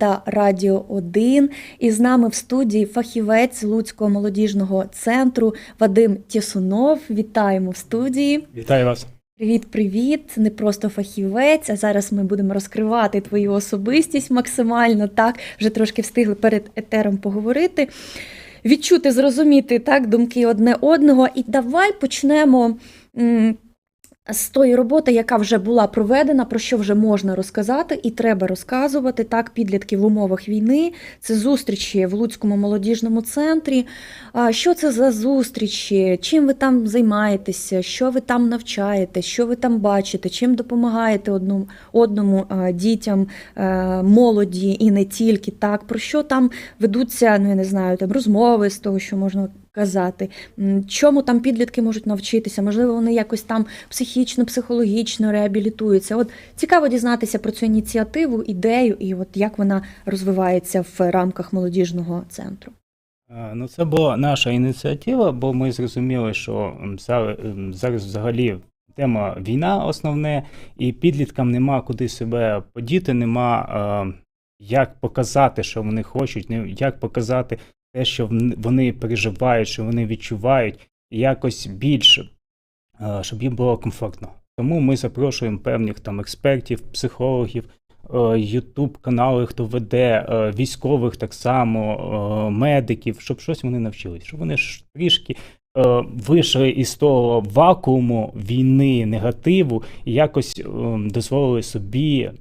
та Радіо 1. І з нами в студії фахівець Луцького молодіжного центру Вадим Тєсунов. Вітаємо в студії. Вітаю вас. Привіт, привіт! Не просто фахівець, а зараз ми будемо розкривати твою особистість максимально. Так, вже трошки встигли перед етером поговорити, відчути, зрозуміти так думки одне одного. І давай почнемо. З тої роботи, яка вже була проведена, про що вже можна розказати, і треба розказувати так. Підлітки в умовах війни. Це зустрічі в Луцькому молодіжному центрі. Що це за зустрічі? Чим ви там займаєтеся? Що ви там навчаєте? Що ви там бачите? Чим допомагаєте одному одному дітям, молоді і не тільки так? Про що там ведуться? Ну я не знаю, там розмови з того, що можна казати. Чому там підлітки можуть навчитися? Можливо, вони якось там психічно, психологічно реабілітуються. От цікаво дізнатися про цю ініціативу, ідею і от як вона розвивається в рамках молодіжного центру. Е, Ну, це була наша ініціатива, бо ми зрозуміли, що зараз, взагалі тема війна основне, і підліткам нема куди себе подіти, нема е, як показати, що вони хочуть, як показати те, що вони переживають, що вони відчувають, якось більше, е, щоб їм було комфортно. Тому ми запрошуємо певних там експертів, психологів, Ютуб канали, хто веде, е, військових так само, е, медиків, щоб щось вони навчились, щоб вони ж трішки е, вийшли із того вакууму війни, негативу і якось е, дозволили собі е,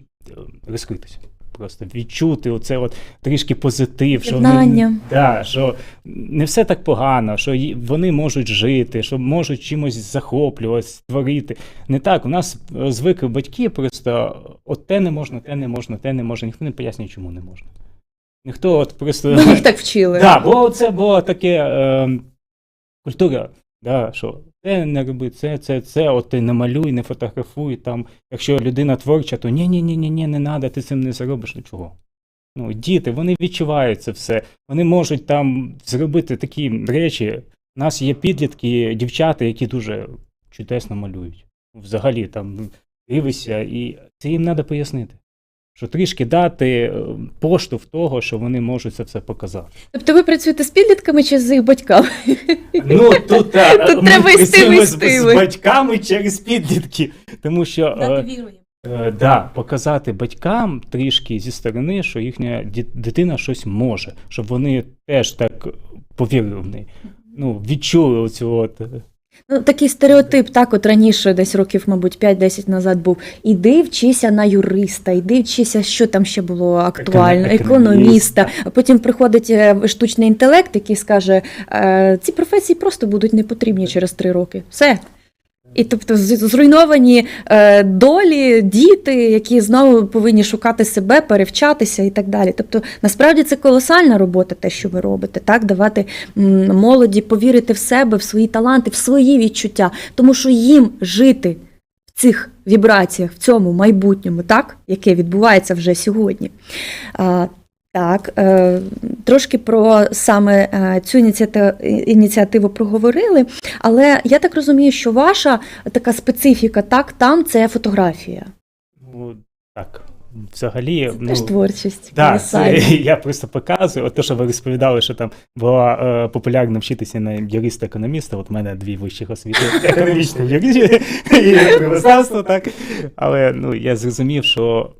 розкритися. Просто відчути оце от трішки позитив, що вони, да, що не все так погано, що вони можуть жити, що можуть чимось захоплюватися, створити. Не так. У нас е, звикли батьки просто от те не можна, те не можна, те не можна. Ніхто не пояснює, чому не можна. Ніхто от просто. Ми їх так вчили. Да, бо це було таке е, культура, да, що це не роби, це, це, це, от ти не малюй, не фотографуй. Там, якщо людина творча, то ні, ні, ні, ні, ні, не треба, ти цим не заробиш нічого. Ну, діти, вони відчувають це все. Вони можуть там зробити такі речі. У нас є підлітки, дівчата, які дуже чудесно малюють. Взагалі там дивишся, і це їм треба пояснити. Що трішки дати е, поштовх того, що вони можуть це все показати. Тобто ви працюєте з підлітками чи з їх батьками? Ну тут, та, Тут ми треба і з батьками через підлітки. Тому що е, е, да, показати батькам трішки зі сторони, що їхня дитина щось може, щоб вони теж так повірили в неї. Ну, відчули оцю от. Ну, такий стереотип, так, от раніше, десь років, мабуть, 5-10 назад був. Іди вчися на юриста, іди вчися, що там ще було актуально, Економ- економіста. А потім приходить е, штучний інтелект, який скаже: е, ці професії просто будуть не потрібні через три роки. Все. І тобто зруйновані е, долі, діти, які знову повинні шукати себе, перевчатися і так далі. Тобто, насправді це колосальна робота, те, що ви робите, так давати м, молоді повірити в себе, в свої таланти, в свої відчуття, тому що їм жити в цих вібраціях, в цьому майбутньому, так, яке відбувається вже сьогодні. А, так, е, трошки про саме е, цю ініціативу, проговорили, але я так розумію, що ваша така специфіка, так, там це фотографія. Ну, так. Взагалі, Це ну, теж творчість. Колосальна. це, я просто показую. От те, що ви розповідали, що там було е, популярно вчитися на юриста-економіста. От у мене дві вищих освіти економічне юрист і так. Але ну, я зрозумів, що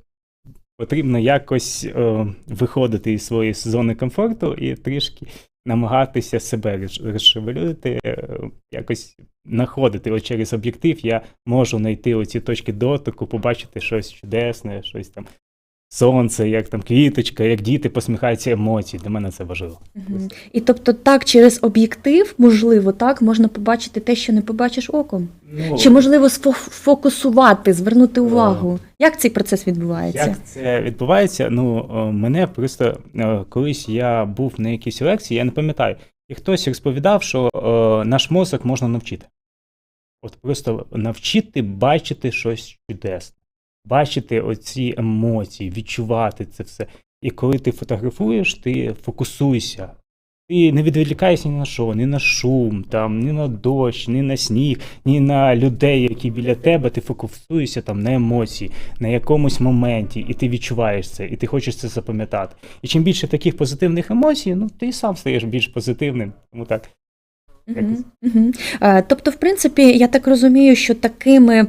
потрібно якось е, виходити із своєї зони комфорту і трішки намагатися себе розшевелювати, е, якось знаходити. Через об'єктив я можу знайти оці точки дотику, побачити щось чудесне, щось там. Сонце, як там квіточка, як діти посміхаються емоції. Для мене це важливо. Мгм. І тобто так через об'єктив, можливо, так, можна побачити те, що не побачиш оком. Ну, Чи можливо сфокусувати, звернути увагу? Як цей процес відбувається? Як це відбувається? Ну, мене просто е, колись я був на якійсь лекції, я не пам'ятаю, і хтось розповідав, що е, наш мозок можна навчити. От просто навчити бачити щось чудесне, бачити оці емоції, відчувати це все. І коли ти фотографуєш, ти фокусуйся Ти не відволікаєшся ні на що, ні на шум, там, ні на дощ, ні на сніг, ні на людей, які біля тебе. Ти фокусуєшся там на емоції, на якомусь моменті, і ти відчуваєш це, і ти хочеш це запам'ятати. І чим більше таких позитивних емоцій, ну ти і сам стаєш більш позитивним. Тому так. Е, Тобто, в принципі, я так розумію, що такими,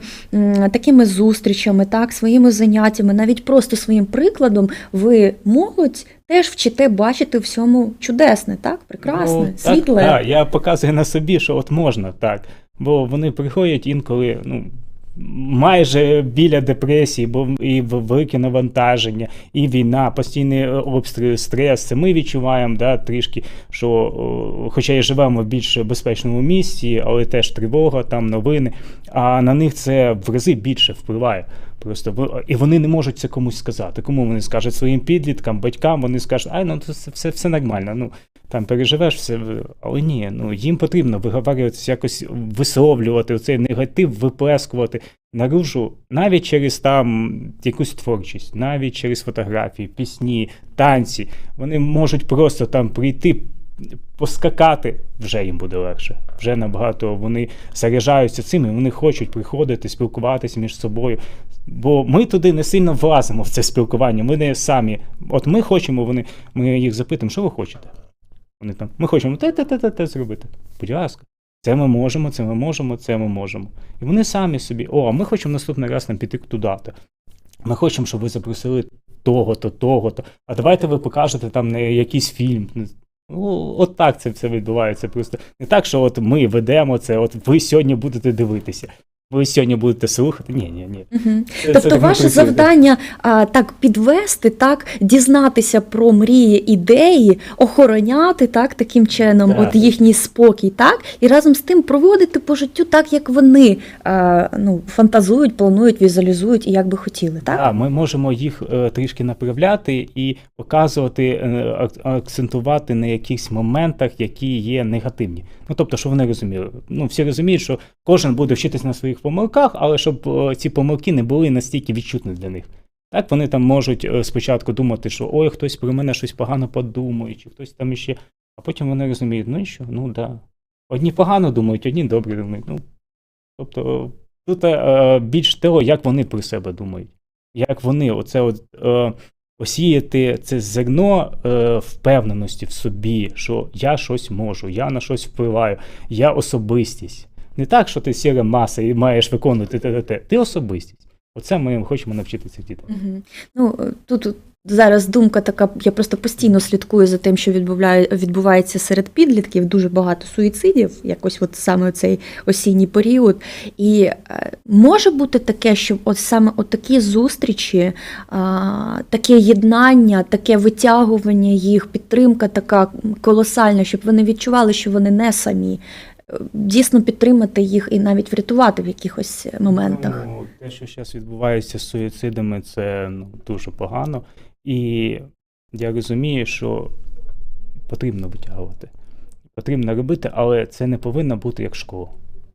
такими зустрічами, так, своїми заняттями, навіть просто своїм прикладом, ви молодь теж вчите бачити в всьому чудесне, так, прекрасне, Ну, так, світле. Так, я показую на собі, що от можна так. Бо вони приходять інколи, ну. Майже біля депресії, бо і велике навантаження, і війна, постійні обстріл, обстріли, стрес. Це ми відчуваємо да, трішки, що, хоча і живемо в більш безпечному місці, але теж тривога, там новини. А на них це в рази більше впливає. Просто і вони не можуть це комусь сказати. Кому вони скажуть своїм підліткам, батькам, вони скажуть, ай, ну це все, все, нормально. Ну там переживеш все, але ні, ну їм потрібно виговорюватися, якось висловлювати цей негатив, виплескувати наружу, навіть через там якусь творчість, навіть через фотографії, пісні, танці. Вони можуть просто там прийти. Поскакати вже їм буде легше. Вже набагато вони заряджаються цим, і вони хочуть приходити, спілкуватися між собою. Бо ми туди не сильно влазимо в це спілкування. Ми не самі. От ми хочемо, вони, ми їх запитуємо, що ви хочете? Вони там, ми хочемо те, те, те, те, те зробити. Будь ласка, це ми можемо, це ми можемо, це ми можемо. І вони самі собі, о, ми хочемо наступний раз нам піти туди-то. Ми хочемо, щоб ви запросили того-то, того-то. А давайте ви покажете там якийсь фільм. Ну, от так це все відбувається. Просто не так, що от ми ведемо це, от ви сьогодні будете дивитися. Ви сьогодні будете слухати. Ні, ні, ні. Мгм. Це- це Тобто не ваше працює. завдання а, так підвести, так, дізнатися про мрії, ідеї, охороняти так, таким чином Так. от їхній спокій, так, і разом з тим проводити по життю так, як вони а, ну, фантазують, планують, візуалізують і як би хотіли, так? Так, ми можемо їх е, трішки направляти і показувати, е, акцентувати на якихось моментах, які є негативні. Ну тобто, що вони розуміли. Ну, всі розуміють, що кожен буде вчитись на своїх помилках, але щоб е, ці помилки не були настільки відчутні для них. Так, вони там можуть е, спочатку думати, що ой, хтось про мене щось погано подумає, чи хтось там іще. А потім вони розуміють, ну і що, ну да. Одні погано думають, одні добре думають. Ну, тобто тут е, більш того, як вони про себе думають як вони оце от, е, осіяти це зерно е, впевненості в собі, що я щось можу, я на щось впливаю, я особистість. Не так, що ти сіра маса і маєш виконувати те, те. Ти особистість. Оце ми хочемо навчити цих дітей. Мгм. Ну, е, тут зараз думка така, я просто постійно слідкую за тим, що відбувається серед підлітків, дуже багато суїцидів, якось от саме цей осінній період. І е, може бути таке, що от саме от такі зустрічі, а, таке єднання, таке витягування їх, підтримка така колосальна, щоб вони відчували, що вони не самі. Дійсно підтримати їх і навіть врятувати в якихось моментах. Ну, те, що зараз відбувається з суїцидами, це ну, дуже погано. І я розумію, що потрібно витягувати. Потрібно робити, але це не повинно бути як школа.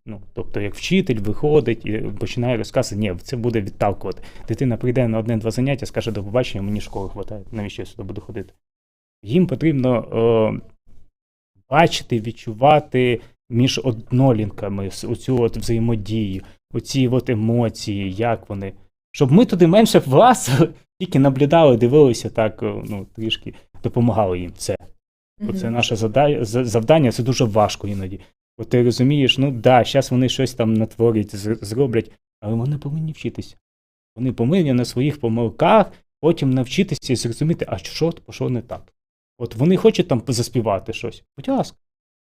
Ну, тобто, як вчитель виходить і починає розказувати, ні, це буде відталкувати. Дитина прийде на одне-два заняття, скаже до побачення, мені школи вистачає, навіщо я сюди буду ходити? Їм потрібно е, бачити, відчувати між однолінками оцю от взаємодію, оці от емоції, як вони. Щоб ми туди менше влазили, тільки наблюдали, дивилися так, е, ну, трішки допомагали їм. Це. Оце наше завдання, це дуже важко іноді. От ти розумієш, ну да, зараз вони щось там натворять, зроблять, але вони повинні вчитися. Вони повинні на своїх помилках потім навчитися і зрозуміти, а що пішло не так. От вони хочуть там заспівати щось. Будь ласка,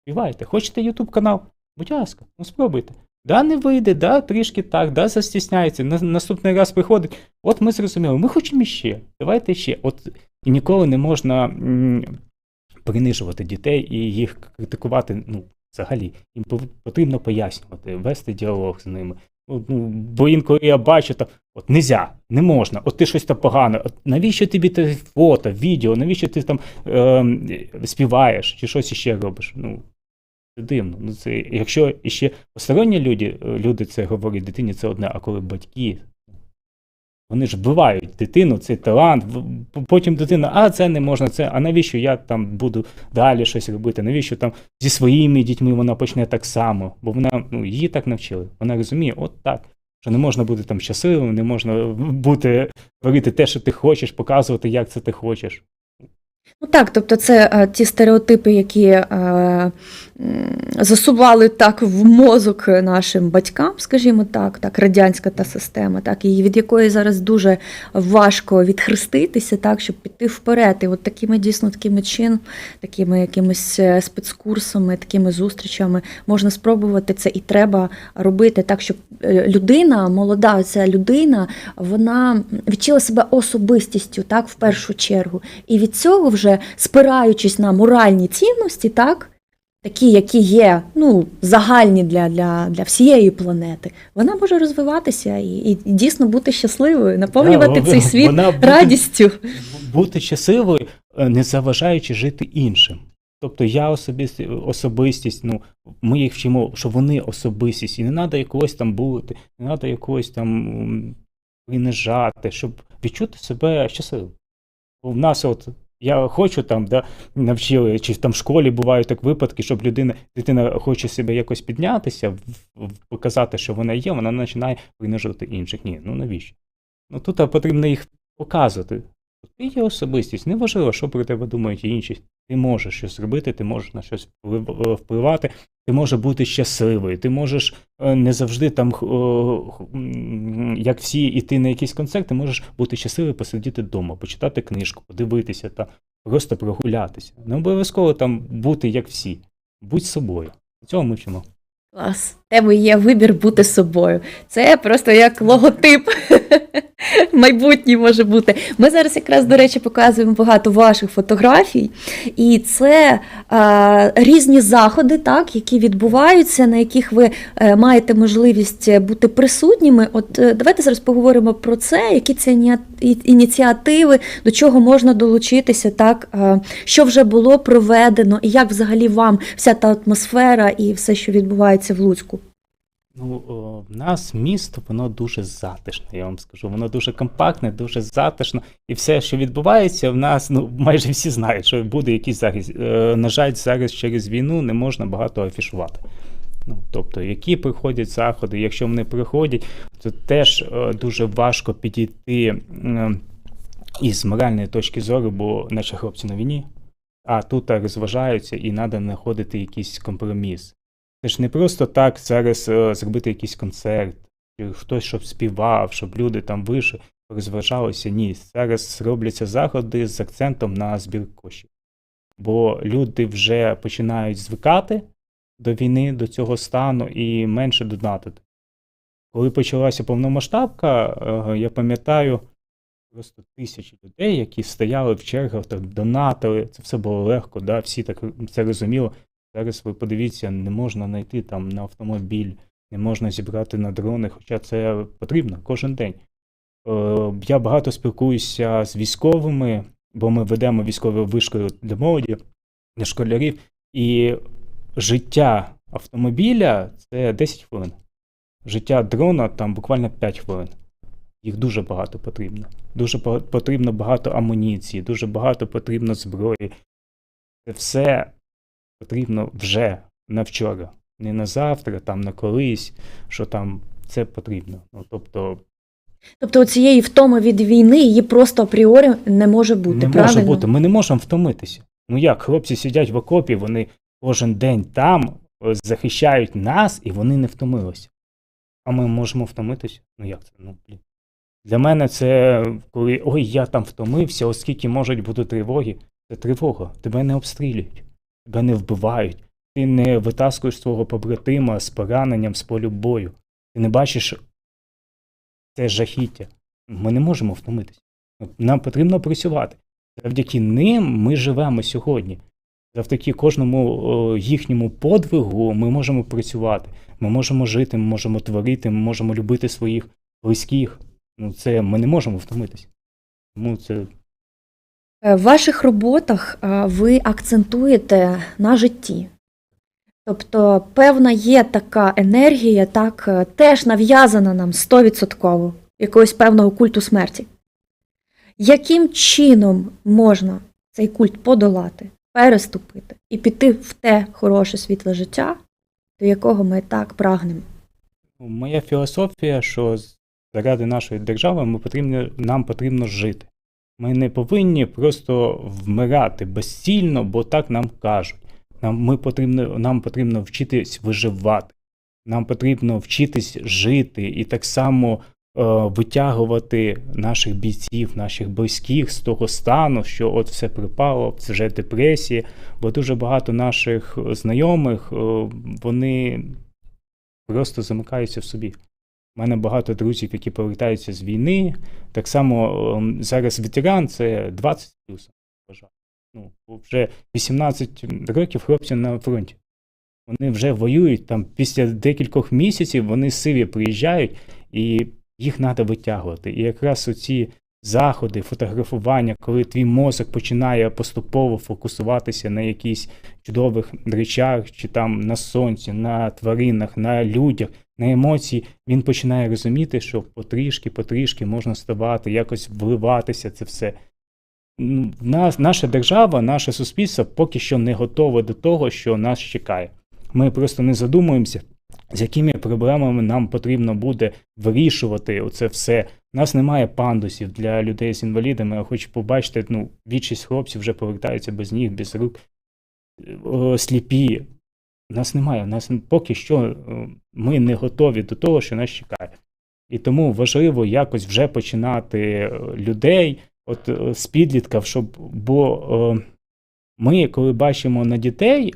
співайте. Хочете YouTube канал? Будь ласка, ну спробуйте. Да, не вийде, да, трішки так, да, застісняється. На, наступний раз приходить. От ми зрозуміли, ми хочемо ще. Давайте ще. От і ніколи не можна м, принижувати дітей і їх критикувати. Ну, взагалі, їм потрібно пояснювати, вести діалог з ними. Ну, бо інколи я бачу, там, от нельзя, не можна, от ти щось там погане, от навіщо тобі те фото, відео, навіщо ти там е, співаєш чи щось іще робиш? Ну, це дивно. Ну, це, якщо іще посторонні люди, люди це говорять дитині, це одне, а коли батьки, Вони ж вбивають дитину, цей талант. Потім дитина, а це не можна, це, а навіщо я там буду далі щось робити? Навіщо там зі своїми дітьми вона почне так само? Бо вона ну, її так навчили. Вона розуміє, от так. Що не можна бути там щасливим, не можна бути творити те, що ти хочеш, показувати, як це ти хочеш. Ну так, тобто це е, ті стереотипи, які е, м, засували так в мозок нашим батькам, скажімо так, так, радянська та система, так, і від якої зараз дуже важко відхреститися, так, щоб піти вперед. І от такими дійсно такими чин, такими якимись е, спецкурсами, такими зустрічами можна спробувати це і треба робити так, щоб е, людина, молода ця людина, вона відчула себе особистістю, так, в першу чергу. І від цього вже спираючись на моральні цінності, так, такі, які є ну, загальні для, для, для всієї планети, вона може розвиватися і, і дійсно бути щасливою, наповнювати Да, цей світ вона радістю. бути щасливою, е, не заважаючи жити іншим. Тобто я особисті, особистість, ну ми їх вчимо, що вони особистість, і не треба якогось там бути, не треба якогось там м, принижати, щоб відчути себе щасливим. В нас от я хочу там, да, навчили, чи там в школі бувають так випадки, щоб людина, дитина хоче себе якось піднятися, показати, що вона є, вона починає принижувати інших. Ні, ну навіщо? Ну тут потрібно їх показувати. Ти є особистість, неважливо, що про тебе думають інші. Ти можеш щось робити, ти можеш на щось е, впливати, ти можеш бути щасливий, ти можеш е, не завжди там, м, як всі, іти на якийсь концерт, ти можеш бути щасливий, посидіти вдома, почитати книжку, подивитися та просто прогулятися. Не обов'язково там бути як всі. Будь собою. Цього ми вчимо. Клас. Тебе є вибір бути собою. Це просто як логотип. Майбутній може бути. Ми зараз якраз, до речі, показуємо багато ваших фотографій, і це е, різні заходи, так, які відбуваються, на яких ви е, маєте можливість бути присутніми. От е, давайте зараз поговоримо про це, які це ініціативи, до чого можна долучитися, так, е, що вже було проведено, і як взагалі вам вся та атмосфера і все, що відбувається в Луцьку. Ну, о, в нас місто, воно дуже затишне, я вам скажу. Воно дуже компактне, дуже затишно. І все, що відбувається, в нас, ну, майже всі знають, що буде якийсь захист. Е, на жаль, зараз через війну не можна багато афішувати. Ну, тобто, які приходять заходи, якщо вони приходять, то теж е, дуже важко підійти е, із моральної точки зору, бо наші хлопці на війні, а тут так розважаються і треба знаходити якийсь компроміс. Це ж не просто так зараз е, зробити якийсь концерт, чи хтось щоб співав, щоб люди там вийшли, розважалися. Ні, зараз робляться заходи з акцентом на збір коштів. Бо люди вже починають звикати до війни, до цього стану і менше донатити. Коли почалася повномасштабка, е, я пам'ятаю просто тисячі людей, які стояли в чергах, донатили. Це все було легко, да? всі так це розуміли. Зараз ви подивіться, не можна знайти там на автомобіль, не можна зібрати на дрони, хоча це потрібно кожен день. Е, Я багато спілкуюся з військовими, бо ми ведемо військові вишколи для молоді, для школярів, і життя автомобіля це 10 хвилин. Життя дрона там буквально 5 хвилин. Їх дуже багато потрібно. Дуже потрібно багато амуніції, дуже багато потрібно зброї. Це все потрібно вже на вчора, не на завтра, там на колись, що там це потрібно. Ну, тобто Тобто цієї втоми від війни її просто апріорі не може бути. не правильно? може бути. Ми не можемо втомитися. Ну як, хлопці сидять в окопі, вони кожен день там е, захищають нас, і вони не втомилися. А ми можемо втомитися? Ну як це? Ну, блін. Для мене це коли ой, я там втомився, оскільки можуть бути тривоги. Це тривога. Тебе не обстрілюють, тебе не вбивають. Ти не витаскуєш свого побратима з пораненням з полю бою. Ти не бачиш це жахіття. Ми не можемо втомитися. Нам потрібно працювати. Завдяки ним ми живемо сьогодні. Завдяки кожному їхньому подвигу ми можемо працювати. Ми можемо жити, ми можемо творити, ми можемо любити своїх близьких. Ну, це ми не можемо втомитися. Тому це В ваших роботах е, ви акцентуєте на житті. Тобто, певна є така енергія, так, е, теж нав'язана нам 100%. якогось певного культу смерті. Яким чином можна цей культ подолати, переступити і піти в те хороше світле життя, до якого ми так прагнемо? Моя філософія, що заради нашої держави ми потрібно, нам потрібно жити. Ми не повинні просто вмирати безцільно, бо так нам кажуть. Нам, ми потрібно, нам потрібно вчитись виживати, нам потрібно вчитись жити і так само е, витягувати наших бійців, наших близьких з того стану, що от все припало, це вже депресія. Бо дуже багато наших знайомих, е, вони просто замикаються в собі. У мене багато друзів, які повертаються з війни. Так само ем, зараз ветеран це 20 плюс. Ну, вже 18 років хлопці на фронті. Вони вже воюють там після декількох місяців вони сиві приїжджають, і їх треба витягувати. І якраз оці заходи, фотографування, коли твій мозок починає поступово фокусуватися на якісь чудових речах, чи там на сонці, на тваринах, на людях, на емоції, він починає розуміти, що потрішки, потрішки можна ставати, якось вливатися це все. Ну, Нас, наша держава, наше суспільство поки що не готове до того, що нас чекає. Ми просто не задумуємося, з якими проблемами нам потрібно буде вирішувати оце все. У нас немає пандусів для людей з інвалідами. Я хочу побачити, ну, більшість хлопців вже повертаються без ніг, без рук, сліпі. Нас немає. У нас поки що е, ми не готові до того, що нас чекає. І тому важливо якось вже починати е, людей, от е, з підлітків, щоб бо ми, коли бачимо на дітей,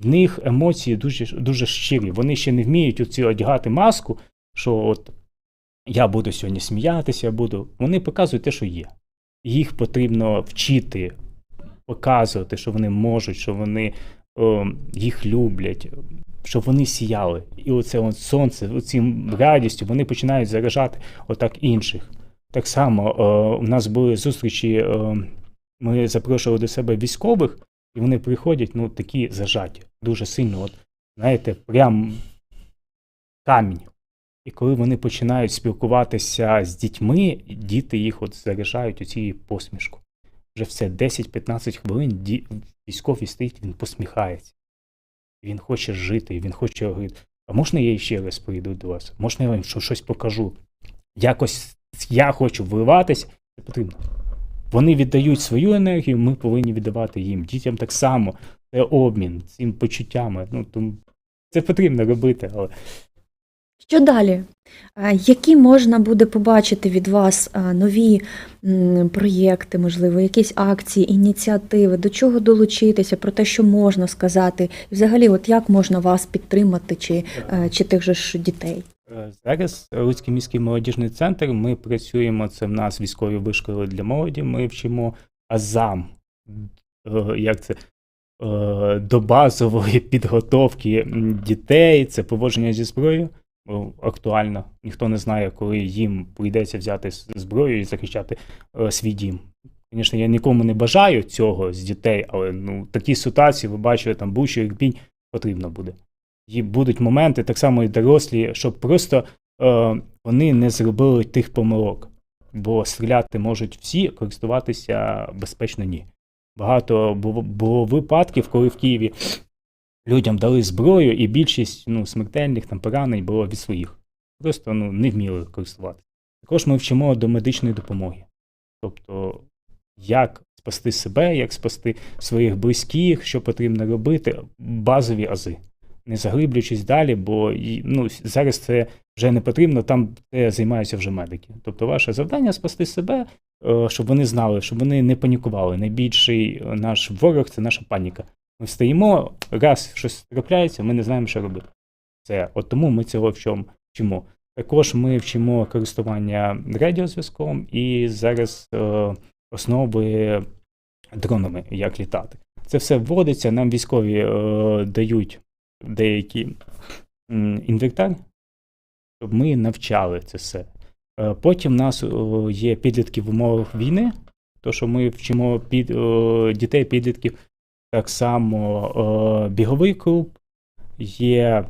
в них емоції дуже, дуже щирі. Вони ще не вміють оці одягати маску, що от я буду сьогодні сміятися, я буду. Вони показують те, що є. Їх потрібно вчити, показувати, що вони можуть, що вони е, їх люблять, щоб вони сіяли. І оце от сонце, оцім радістю вони починають заражати отак інших. Так само е, у нас були зустрічі, е, ми запрошували до себе військових, і вони приходять, ну, такі зажаті, дуже сильно, от, знаєте, прям камінь. І коли вони починають спілкуватися з дітьми, діти їх от заряджають оцією посмішку. Вже все 10-15 хвилин ді... військовий стоїть, він посміхається. Він хоче жити, він хоче говорити, а можна я ще раз прийду до вас? Можна я вам щось покажу? Якось я хочу вливатись, це потрібно. Вони віддають свою енергію, ми повинні віддавати їм. Дітям так само. Це обмін цим почуттями. Ну, тому це потрібно робити, але Що далі? Е, Які можна буде побачити від вас е, нові проєкти, можливо, якісь акції, ініціативи, до чого долучитися, про те, що можна сказати, і взагалі, от як можна вас підтримати, чи, е, чи тих же ж дітей? Зараз Луцький міський молодіжний центр. Ми працюємо. Це в нас військові вишколи для молоді. Ми вчимо азам, е, як це е, до базової підготовки дітей. Це поводження зі зброєю. Актуально. Ніхто не знає, коли їм прийдеться взяти зброю і захищати е, свій дім. Звісно, я нікому не бажаю цього з дітей, але ну такі ситуації, ви бачили, там Бучу, Ірпінь, потрібно буде. І будуть моменти, так само і дорослі, щоб просто е, вони не зробили тих помилок. Бо стріляти можуть всі, користуватися безпечно ні. Багато було, випадків, коли в Києві людям дали зброю, і більшість ну, смертельних там поранень було від своїх. Просто ну, не вміли користуватися. Також ми вчимо до медичної допомоги. Тобто, як спасти себе, як спасти своїх близьких, що потрібно робити, базові ази не заглиблюючись далі, бо ну, зараз це вже не потрібно, там це займаються вже медики. Тобто ваше завдання спасти себе, е, щоб вони знали, щоб вони не панікували. Найбільший е, наш ворог це наша паніка. Ми встаємо, раз щось трапляється, ми не знаємо, що робити. Це от тому ми цього вчимо. Також ми вчимо користування радіозв'язком і зараз е, основи дронами, як літати. Це все вводиться, нам військові е, дають деякі м, щоб ми навчали це все. Е, Потім в нас є підлітки в умовах війни, то що ми вчимо під, дітей, підлітків, так само біговий клуб, є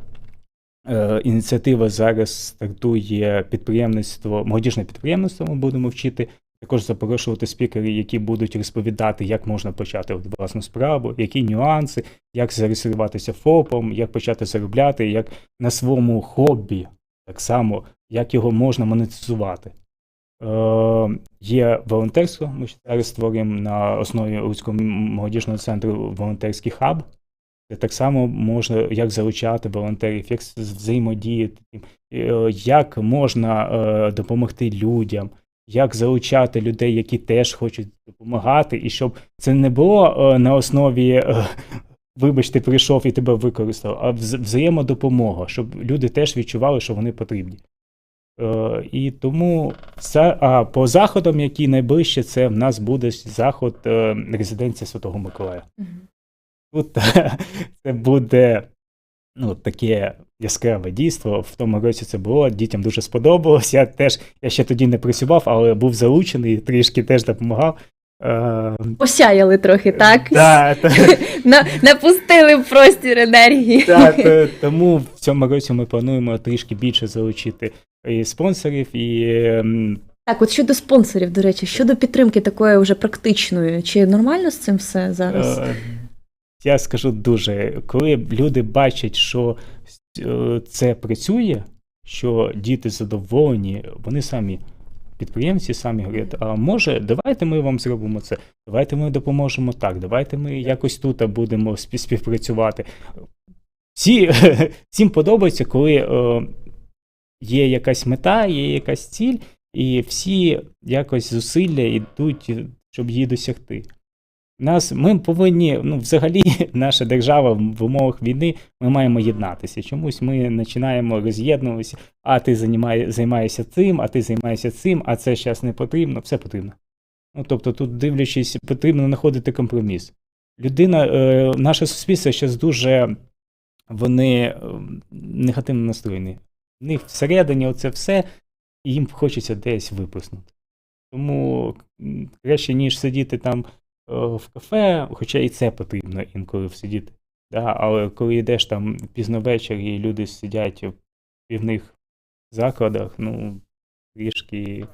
Е, Ініціатива зараз стартує підприємництво, молодіжне підприємництво. Ми будемо вчити також запрошувати спікерів, які будуть розповідати, як можна почати власну справу, які нюанси, як зареєструватися ФОПом, як почати заробляти, як на своєму хобі, так само, як його можна монетизувати. Е, є волонтерство. Ми зараз створюємо на основі Луцького молодіжного центру волонтерський хаб. Де так само можна як залучати волонтерів, як взаємодіяти, е, як можна е, допомогти людям, як залучати людей, які теж хочуть допомагати, і щоб це не було е, на основі. е, Вибач, ти прийшов і тебе використав, а вз- взаємодопомога, щоб люди теж відчували, що вони потрібні. Е, і тому це, а по заходам, які найближче, це в нас буде заход е, резиденція Святого Миколая. Тут це буде ну, таке яскраве дійство. В тому році це було, дітям дуже сподобалось. Я теж я ще тоді не працював, але був залучений, трішки теж допомагав. Е, Посяяли трохи, так? да, та- На, напустили в простір енергії. та- та- тому в цьому році ми плануємо трішки більше залучити і спонсорів, і ем, Так, от щодо спонсорів, до речі, щодо підтримки такої вже практичної, чи нормально з цим все зараз? Е, Я скажу дуже, коли люди бачать, що це працює, що діти задоволені, вони самі. Підприємці самі говорять, а може, давайте ми вам зробимо це, давайте ми допоможемо так, давайте ми якось тут будемо співпрацювати. Всі, всім подобається, коли е, є якась мета, є якась ціль, і всі якось зусилля йдуть, щоб її досягти. Нас ми повинні, ну, взагалі, наша держава в умовах війни, ми маємо єднатися. Чомусь ми починаємо роз'єднуватися, а ти займає, займаєшся цим, а ти займаєшся цим, а це зараз не потрібно, все потрібно. Ну, тобто, тут, дивлячись, потрібно знаходити компроміс. Людина, е, наше суспільство зараз дуже вони е, негативно настроєні. В них всередині оце все, і їм хочеться десь виплеснути. Тому краще, ніж сидіти там в кафе, хоча і це потрібно інколи сидіти. Да? Але коли йдеш там пізно ввечері і люди сидять в півних закладах, ну, трішки.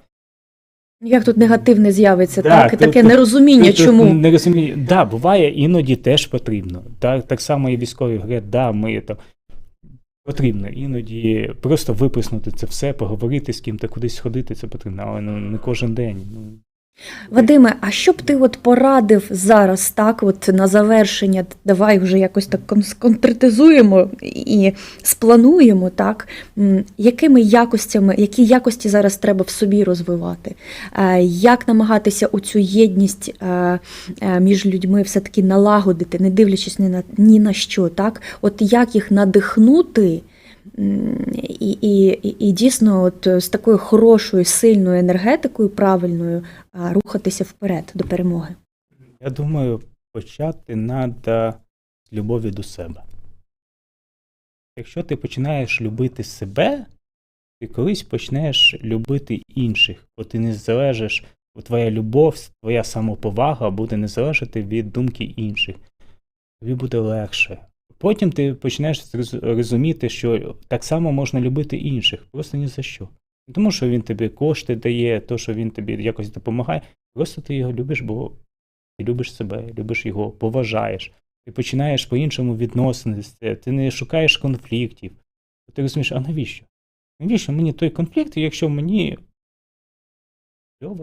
Як тут негативне з'явиться, Да, так? тут- Таке тут- нерозуміння, Тут- тут чому? Не розумію. Да, буває, іноді теж потрібно. Так, так само і військові говорять, да, ми там. Потрібно іноді просто виплеснути це все, поговорити з ким-то, кудись сходити, це потрібно, але ну, не кожен день. Ну, Вадиме, а що б ти от порадив зараз, так, от на завершення, давай вже якось так кон- сконкретизуємо і сплануємо, так, якими якостями, які якості зараз треба в собі розвивати? Е, Як намагатися оцю єдність е, е, між людьми все-таки налагодити, не дивлячись ні на, ні на що, так? От як їх надихнути? І, і, і дійсно, от е, з такою хорошою, сильною енергетикою, правильною, рухатися вперед до перемоги. Я думаю, почати треба з любові до себе. Якщо ти починаєш любити себе, ти колись почнеш любити інших, бо ти не залежиш, бо твоя любов, твоя самоповага буде не залежати від думки інших. Тобі буде легше. Потім ти почнеш розуміти, що так само можна любити інших, просто ні за що. Не тому, що він тобі кошти дає, то, що він тобі якось допомагає. Просто ти його любиш, бо ти любиш себе, любиш його, поважаєш. Ти починаєш по-іншому відноситися, ти не шукаєш конфліктів. Ти розумієш, а навіщо? Навіщо мені той конфлікт, якщо мені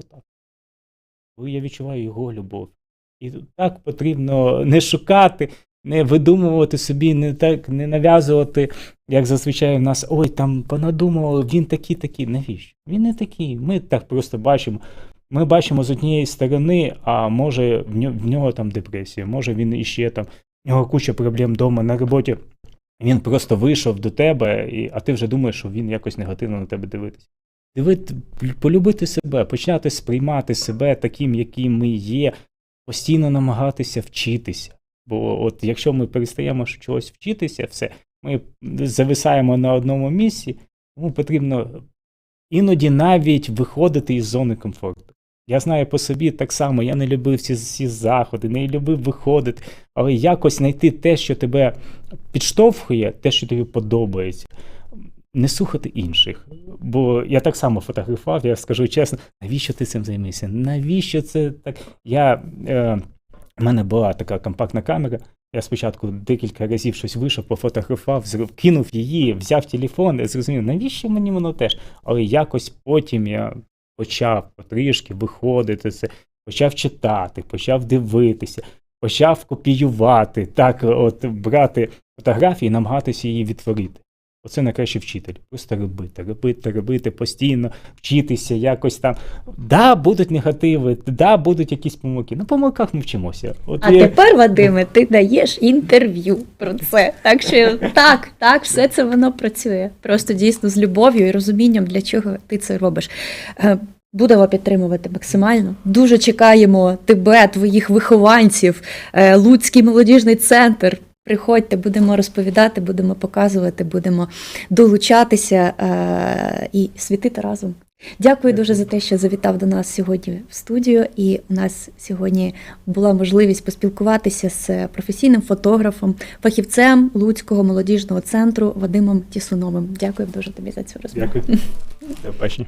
так? Бо я відчуваю його любов. І так потрібно не шукати, не видумувати собі, не так не нав'язувати, як зазвичай в нас, ой, там понадумували, він такий, такий. Навіщо? Він не такий. Ми так просто бачимо. Ми бачимо з однієї сторони, а може в нього, там депресія, може він іще там, в нього куча проблем вдома на роботі. Він просто вийшов до тебе, і, а ти вже думаєш, що він якось негативно на тебе дивитися. Дивити, полюбити себе, почати сприймати себе таким, яким ми є, постійно намагатися вчитися. Бо от якщо ми перестаємо чогось вчитися, все, ми зависаємо на одному місці, тому потрібно іноді навіть виходити із зони комфорту. Я знаю по собі так само, я не любив ці, ці заходи, не любив виходити, але якось знайти те, що тебе підштовхує, те, що тобі подобається. не слухати інших. Бо я так само фотографував, я скажу чесно, навіщо ти цим займаєшся? Навіщо це так? Я, е, в мене була така компактна камера. Я спочатку декілька разів щось вийшов, пофотографував, кинув її, взяв телефон і зрозумів, навіщо мені воно теж? Але якось потім я почав потрішки виходити це, почав читати, почав дивитися, почав копіювати, так, от брати фотографії і намагатися її відтворити. Оце найкращий вчитель. Просто робити, робити, робити постійно, вчитися якось там. Да, будуть негативи, да, будуть якісь помилки. На помилках ми вчимося. От А я- тепер, Вадиме, ти даєш інтерв'ю про це. Так що так, так, все це воно працює. Просто дійсно з любов'ю і розумінням, для чого ти це робиш. Е, Будемо підтримувати максимально. Дуже чекаємо тебе, твоїх вихованців, е, Луцький молодіжний центр. Приходьте, будемо розповідати, будемо показувати, будемо долучатися е, і світити разом. Дякую дуже за те, що завітав до нас сьогодні в студію. І у нас сьогодні була можливість поспілкуватися з професійним фотографом, фахівцем Луцького молодіжного центру Вадимом Тісуновим. Дякую дуже тобі за цю розмову. Дякую. До побачення.